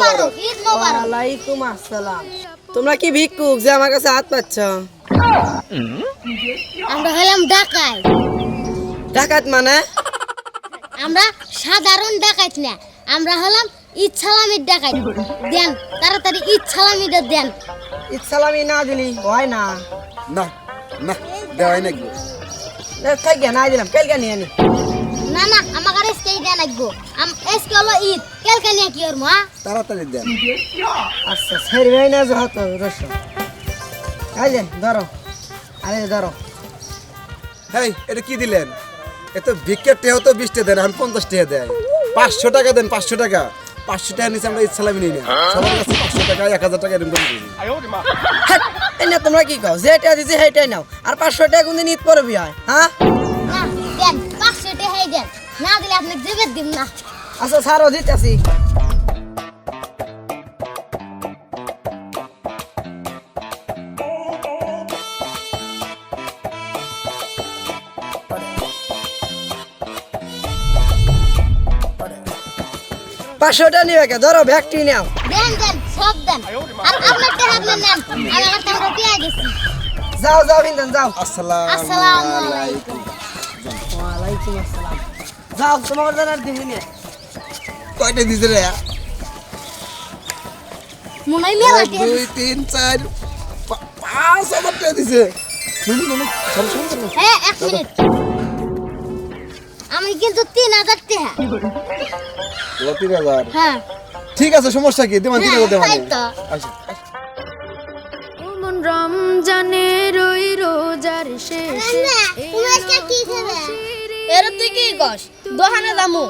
ওয়ালাইকুম আসসালাম। তোমরা কি ভিক্ষুক যে আমার কাছে হাত পাচ্ছ? আমরা হলাম ডাকাই ডাকাত মানে? আমরা সাধারণ ডাকাইত না আমরা হলাম ঈদ সালামির ডাকাইত দেন তাড়াতাড়ি ঈদ সালামিটা দেন। ইসলামি না দিলি হয় না। না না দেওয়াই নাকি? থাকে না দিলাম কালকে নিয়ে নি না দেন লাগবো। আম এসকে হলো ঈদ। কালকে নিয়ে কি করব হ্যাঁ? তাড়াতাড়ি দেন। আচ্ছা সেরি ভাই না যত রস যে ধরো। আরে ধরো। হেই এটা কি দিলেন? এ তো ভিক্ষের টেও তো বিশ দেন আমি পঞ্চাশ টাকা দেয় পাঁচশো টাকা দেন পাঁচশো টাকা। পাঁচশো টাকা নিচে আমরা ইচ্ছালামি নিই না। সবার কাছে পাঁচশো টাকা এক হাজার টাকা এরকম করে এই না তোমরা কি কও? যেটা দিছি সেইটাই নাও। আর পাঁচশো টাকা কোনদিন ঈদ পড়বি হয় হ্যাঁ? পাঁচশো টাকাই দেন। না দিলে আপনি জেবের দিন না। আচ্ছা ছাড়ো দিতেছি। পাঁচশো টাকা নিবে কে? ধরো ব্যাগটি নাও। দেন দেন সব দেন। আর আপনার টাকা নেন। আমি আমার টাকা পেয়ে গেছি যাও যাও হিন্দন যাও। আসসালামু আসসালামু আলাইকুম। আসসালাম। যাও তোমার দিবি কয়টা দিছে রে? মনে হয় মেলা দুই তিন চার পাঁচ হাজার টাকা দিছে। হ্যাঁ এক মিনিট। আমি কিন্তু তিন হাজার টাকা তিন হাজার। হ্যাঁ। ঠিক আছে সমস্যা কি? তিন হাজার এমন রমজানের ওই রোজার শেষে এর তুই কি কস? দোকানে যামু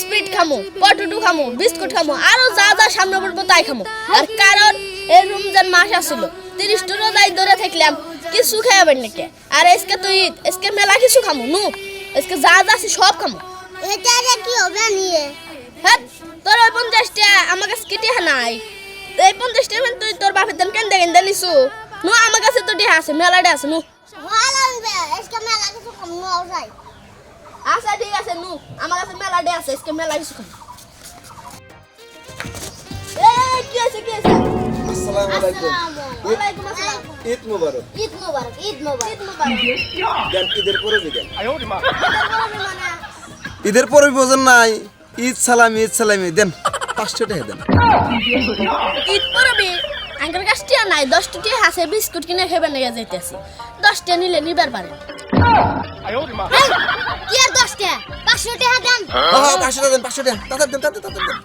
স্পিড খামু পটেটো খামু বিস্কুট খামু আরও যা যা সামনে পড়ব তাই খামু। আর কারণ এই রমজান মাস আসছিল তিরিশ টো রোজাই ধরে থাকলাম কিছু খাইবেন নাকি? আর আজকে তুই ঈদ আজকে মেলা কিছু খামু নু? আজকে যা যা আছে সব খামু। এটা কি হবে নিয়ে? হ্যাঁ তোর ওই পঞ্চাশটা আমার কাছে কিটি নাই। তো এই পঞ্চাশটা মানে তুই তোর বাপের দেন কেন দেখেন নিছু? নু আমার কাছে তো ডিহা আছে মেলাটা আছে নু। ভালো আজকে মেলা কিছু নাও যাই। আচ্ছা ঠিক আছে নু আমার কাছে মেলা ডে আছে আজকে মেলা কিছু খামু এই কি আছে কি আছে আসসালামু আলাইকুম ওয়ালাইকুম আসসালাম ঈদ মুবারক ঈদ মোবারক ঈদ মোবারক ঈদ মুবারক দেন ঈদের পরে দিবেন মানে ঈদের পরে বোঝেন নাই ঈদ সালামি ঈদ সালামি দেন পাঁচশো টাকা দেন ঈদ পরবি আঙ্কেল কাছ টিয়া নাই দশটা টিয়া হাসে বিস্কুট কিনে খেবে নিয়ে যাইতেছি দশটা নিলে নিবার পারে কি? আর দশ টাকা পাঁচশো দেন। হ্যাঁ পাঁচশো টাকা দেন পাঁচশো টাকা তাদের দেন তাদের তাদের দেন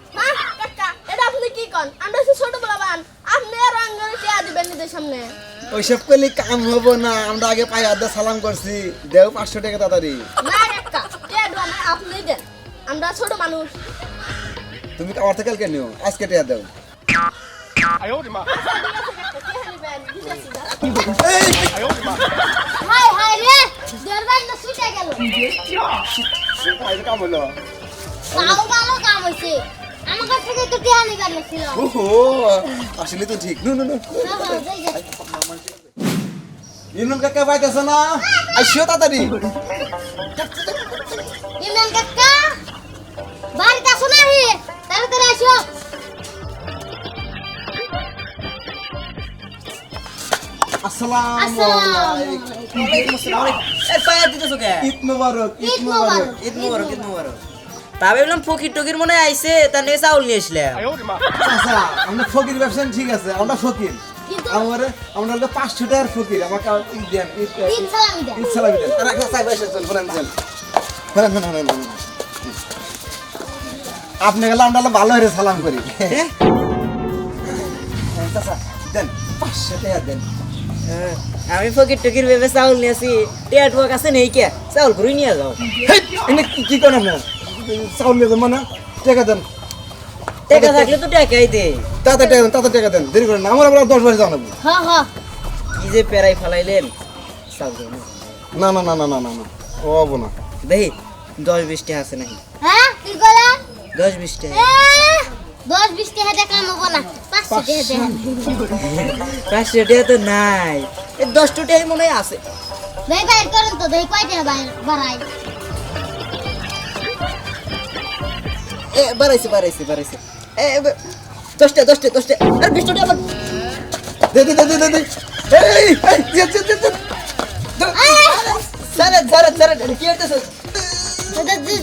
কাকা এটা আপনি কি কন? আমরা তো ছোট বলাবান আপনি আর আঙ্কেল দিবেন নিজের সামনে। ওইসব করলে কাম হব না। আমরা আগে পায়ে আদা সালাম করছি। দেও পাঁচশো টাকা তাড়াতাড়ি। না কাকা টিয়া দেবো আপনি দেন। আমরা ছোট মানুষ। তুমি আমার থেকে কালকে নিও। আজকে টাকা দাও। এই, হাই হাই রে এই, আসলে তো ঠিক। নুন নুন ইমরান কাকা পাইতেছ না? আইসিও তাড়াতাড়ি। ইমরান কাকা বাড়িতে আসো না হে তাড়াতাড়ি আসো আসসালামু আলাইকুম। মনে আচ্ছা। আপনি গেলে আমরা ভালো হয়ে সালাম করি হ্যাঁ, দেন পাঁচশো টাকা দেন হ্যাঁ, আমি ফকির টকির ভেবে চাউল নিয়ে আসি টিয়া টুয়া কাছে নেই কে? চাউল করে নিয়ে যাও। এনে কি- কি করেন আপনার চাউল নিয়ে যান মানে? টাকা দেন। টাকা থাকলে তো টাকাই দে। তাতে টাকা দেন তাতে টাকা দেন। দেরি করেন না আমার আবার দশ বাজে জানাব হ হ কি যে পেরাই ফেলাইলেন। চাউল না না না না না না না। ও হব না। দেখি দশ বিশ টাকা আছে নাকি? হ্যাঁ কি করা দশ বিশ টাকা দশ বিশ টাকা কাম হব না পাঁচশো টাকা পাঁচশো টাকা তো নাই। এই দশটা টাকা মনে হয় আছে। দেই বাইর করেন তো দেই কয় টাকা বাড়াই এ বাড়াইছে বাড়াইছে বাড়াইছে। এ, দশটা দশটা দশটা আর বিশ টাকা আমার দে দে দে দে দে এই এই দে দে দে সারা সারা সারা কি হইতেছে?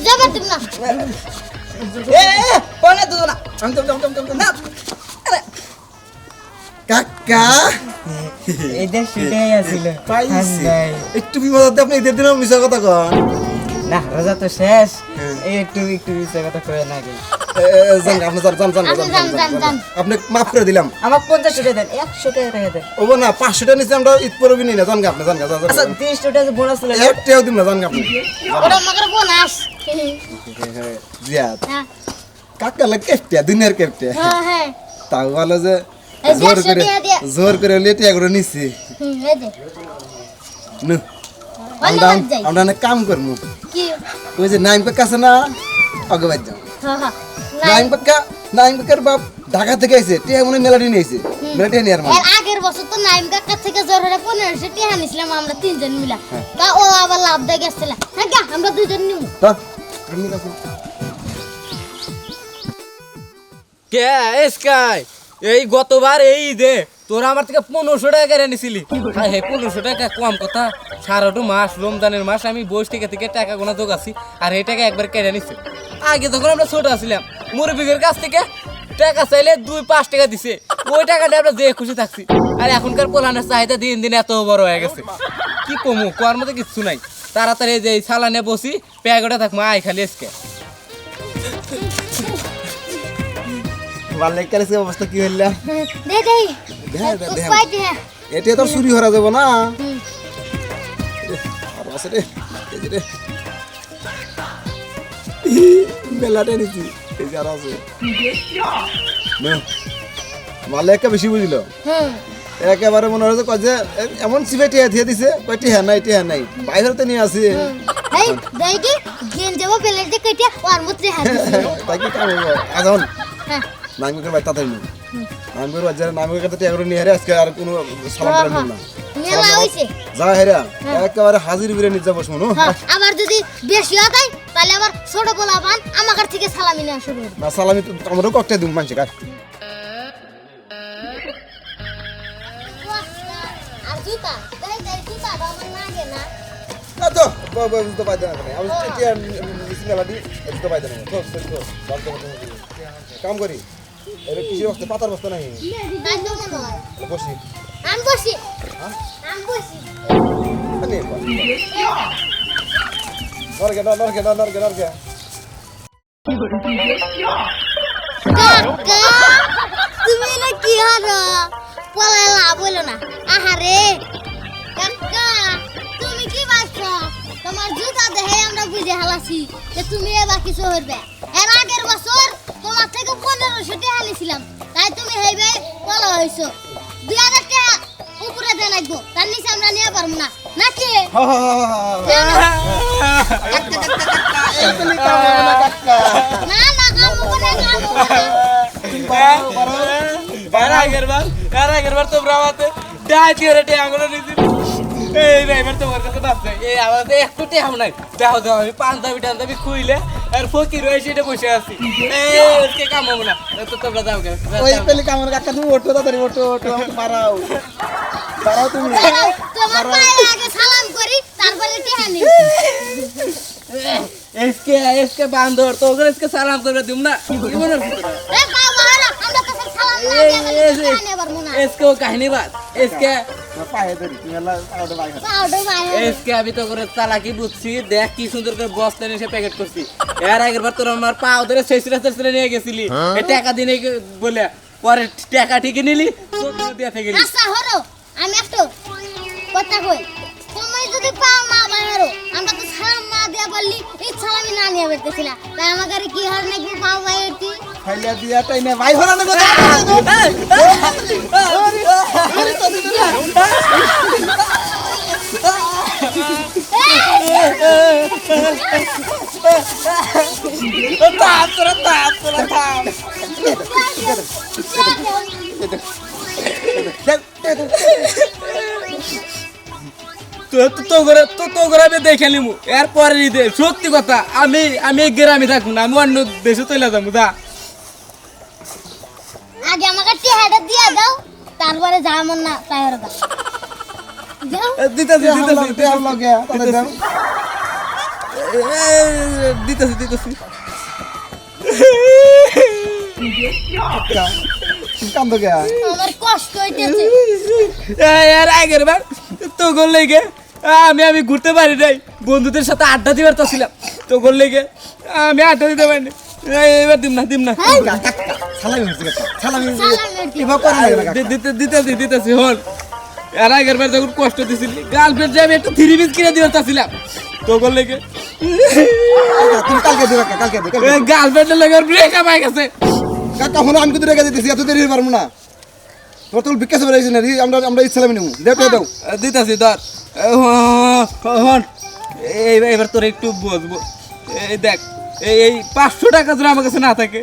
যাবার তুমি না। না কাকা এটা সেটাই আছিল পাইছি একটু বিপদ আপনি মিশা কথা কন না রোজা তো শেষ হ্যাঁ। একটু একটু কথা কয়ে না আপনি যান যান যান আপনি যান, যান, যান। আপনি মাফ করে দিলাম। আমার পঞ্চাশ টাকা দেন একশো টাকা রেখে দেন। ওবো না পাঁচশো টাকা নিচে আমরা ঈদ পরবি নি না জান গা আপনি জান গা যান আচ্ছা টাকা যে দিন না আপনি। বোনাস জিয়াদ। হ্যাঁ। কাকা লাগে কেপটে দুনিয়ার কেপটে হ্যাঁ হ্যাঁ। তাও ভালো যে জোর করে জোর করে লেটিয়া করে নিছি। আমরা আমরা অনেক কাম করব কি? ওই যে নাইম কাকা আছে না আগে বাদ যাও। হ্যাঁ হ্যাঁ। নাইম কাকা নাইম কাকার বাপ ঢাকা থেকে আইছে টিয়া মনে হয় মেলাডি নিয়েছে মেলাডি নিয়ে আর মানে এর আগের বছর তো নাইম কাকার থেকে জ্বর হলে পনেরোশো টিহা নিছিলাম আমরা তিনজন মিলা। তা ও আবার লাভ দিয়ে গেছিল। হ্যাঁ গা, আমরা দুইজন নিব কে এসকাই এই গতবার এই ঈদে তোরা আমার থেকে পনেরোশো টাকা কেড়ে নিছিলি। হ্যাঁ হে পনেরোশো টাকা কম কথা। সারাটো মাস রমজানের মাস আমি বয়স থেকে থেকে টাকা গোনা জোগাছি আর এই টাকা একবার কেড়ে নিছে। আগে তখন আমরা ছোট আছিলাম মুরব্বীদের কাছ থেকে টাকা চাইলে দুই পাঁচ টাকা দিছে। ওই টাকাটা আমরা যে খুশি থাকছি। আর এখনকার পোলানের চাহিদা দিন দিন এত বড় হয়ে গেছে। কি কমু কোয়ার মতো কিচ্ছু নাই। তাড়াতাড়ি যে সালানে বসি প্যাগোটা থাক মা খালি এসকে অবস্থা কি হইলা? এটা তো চুরি হরা যাব না? বেলাটা নিছি এই আর আছে। মালে একে বেশি বুঝলো একেবারে মনে হচ্ছে কয় যে এমন চিপে টিয়া দিয়ে দিছে কয় টিহা নাই টিহা নাই। বাইরে তো নিয়ে আসি এই দেখি গেন যাব বেলেটে কেটে ওর মধ্যে হাত তাই কি কাম হইব আজন হ্যাঁ নাঙ্গকের বাই তাড়াতাড়ি নিন নাঙ্গের বাজার নাঙ্গের কাছে টিয়া করে নিয়ে হেরে আজকে আর কোনো সালাম হ্যাঁ, না। মেলা হইছে যা হেরা একেবারে হাজির বিরে নিতে যাব শুনো হ্যাঁ আবার যদি বেশি হয় আবার ছোট পোলা পান আমার থেকে সালামি নেওয়া শুরু না সালামি তো আমারও ককটা দিম মানুষে কার আর জুতা দেখ দেখ জুতা আমার লাগে না। না তো বুঝতে পাই দেনা আমি মেলাটি বুঝতে পাই দেনা তো তো তো বাদ দাও, বাদ দাও। কাম করি। এর কিছু বস্তা? পাতার বস্তা নাই হয় বসি। আমি বসি। আমি বসি। নরকে নরকে নরকে নরকে। কাকা তুমি না কি হারো পলাই লাভ হইল না। আহারে। কাকা তুমি কি ভাবছ? তোমার জুতা দেখে আমরা বুঝে হালাছি যে তুমি এবার কিছু হইবে এর আগের বছর তোমার থেকে পনেরোশো টাকা নিছিলাম তাই তুমি হেইবে পলা হইছো দুই হাজার টাকা উপরে দেন লাগবো তার নিচে আমরা নিয়ে পারব না। নাকি না না কামু করে কামু করে আগের বার এর আগের বার তোমরা আমাতে ডাই দিয়ে রে আঙুলে নিছি এই রে এবার তোমার কাছে বাপছে এই আমার তো একটু টেহাম নাই দেখো দেখো আমি পাঞ্জাবি টাঞ্জাবি খুইলে আর ফকির হয়ে সেটা বসে আছি এই আজকে কাম হবে না তো কাকা তুমি ওঠো তাড়াতাড়ি ওঠো ওঠো আমাকে পারাও তুমি। তোমার পায়ে আগে সালাম করি তারপরে টিহানি এসকে এসকে বান্দর তো ওগুলো এসকে সালাম করে দিম না। কি এ বাবা আমরা তো সালাম না দিয়ে না এসকে ও কাহিনী বাদ। এসকে এসকে আমি তো করে চালাকি বুঝছি। দেখ কি সুন্দর করে বস্তা নিয়ে প্যাকেট করছি। এর আগের বার তোর আমার পা ধরে শেষরা নিয়ে গেছিলি। এই টাকা দিনে বলে পরে টাকা ঠিকই নিলি দিয়ে থেকে গেলি আচ্ছা হরো আমি একটু কথা কই। তুমি যদি পাও না বাইরো আমরা তো সালাম না দিয়ে বললি এই সালামি না নিয়ে বেরতেছি না। তাই আমাকে আর কি হার নাকি পাও বাইরতি খাইলা দিয়া তাই না ভাই হরা না কথা থাম তোরা থাম তোরা থাম তো করে তো তো করে আমি দেখে নিমু। এরপরে ঈদে সত্যি কথা আমি আমি গ্রামে থাকব না আমি অন্য দেশে চলে যাব দা টেহাটা দিয়ে দাও তারপরে যা মন না তাই যাও। দিতেছি দিতেছি দিতেছি। দিতেছি কান্দ আমার কষ্ট হইতেছে। এর আগের বার তো গোল লেগে। আমি আমি ঘুরতে পারি নাই। বন্ধুদের সাথে আড্ডা দিবার তো ছিলাম। তো গোল লেগে আমি আড্ডা দিতে পারিনি। এবার দিম না দিম না। দিতেছি দিতেছি হল। এর আগের বার যখন কষ্ট দিছিলি গার্লফ্রেন্ড আমি একটু থ্রি পিস কিনে দিবার চাচ্ছিলাম। তো কালকে দিবে গার্লফ্রেন্ডের লেগে ব্রেকআপ হয়ে গেছে। কাকা হলো আমি কিন্তু রেখে দিতেছি এত দেরি পারব না। তোর তোর বিকাশ বেড়েছি না আমরা আমরা ইসলামী নেব। তো দাও দিতেছি ধর। এবার তোর একটু বসবো। এই দেখ এই এই পাঁচশো টাকা যদি আমার কাছে না থাকে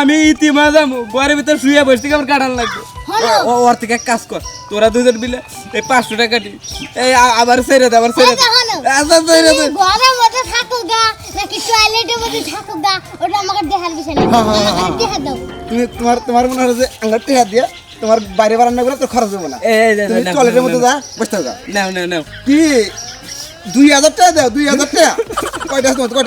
আমি ইতিমা যাব ঘরের ভিতর শুয়ে বসে থেকে আমার কাটান লাগবে। ওর থেকে এক কাজ কর তোরা দুজন মিলে এই পাঁচশো টাকা দি। এই আবার ছেড়ে দে আবার ছেড়ে দে। আচ্ছা। আচ্ছা দে। তুমি ঘরের মধ্যে থাকো গা নাকি টয়লেটের মধ্যে থাকো গা ওটা আমাকে দেখার বিষয় না। আমাকে দেখা দাও। তুমি তোমার তোমার মনে হয় যে আঙ্গার টেহা দিয়া তোমার বাইরে বারান্না করে তোর খরচ হবে না তুমি টয়লেটের মধ্যে যা বসতে যা নাও নাও নাও কি দুই হাজার টাকা দাও দুই হাজার টাকা কয়টা তোমার?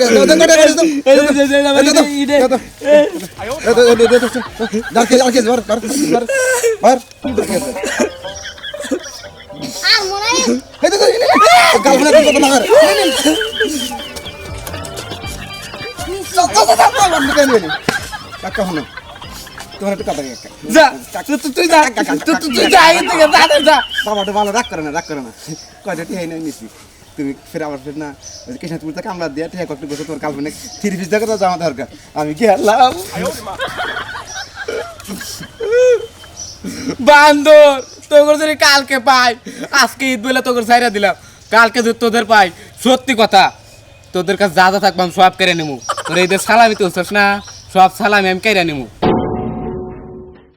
দাও, দাও, মনে হয় হলো। তোমার একটু কথা যা। তুই- তুই- তুই যা। তুই- তুই- তুই যা এখান থেকে যা যা, যা। বাবাটা ভালো রাগ করে না রাগ করে না। কয়টা টিহাই নিয়ে নিছি? তুমি ফের আবার ফের না কামড়া দিয়ে টিহা কষ্ট বসে তোমার কালপনে থ্রি পিস দেখে তো জামা দরকার। আমি গেলাম। বান্দর তোর যদি কালকে পাই আজকে ঈদ বলে তোর সাইরা দিলাম কালকে যদি তোদের পাই সত্যি কথা তোদের কাছে যা যা থাকব আমি সব কেড়ে নেব। তোর ঈদের সালামি তো না সব সালামি আমি কেড়ে নেব।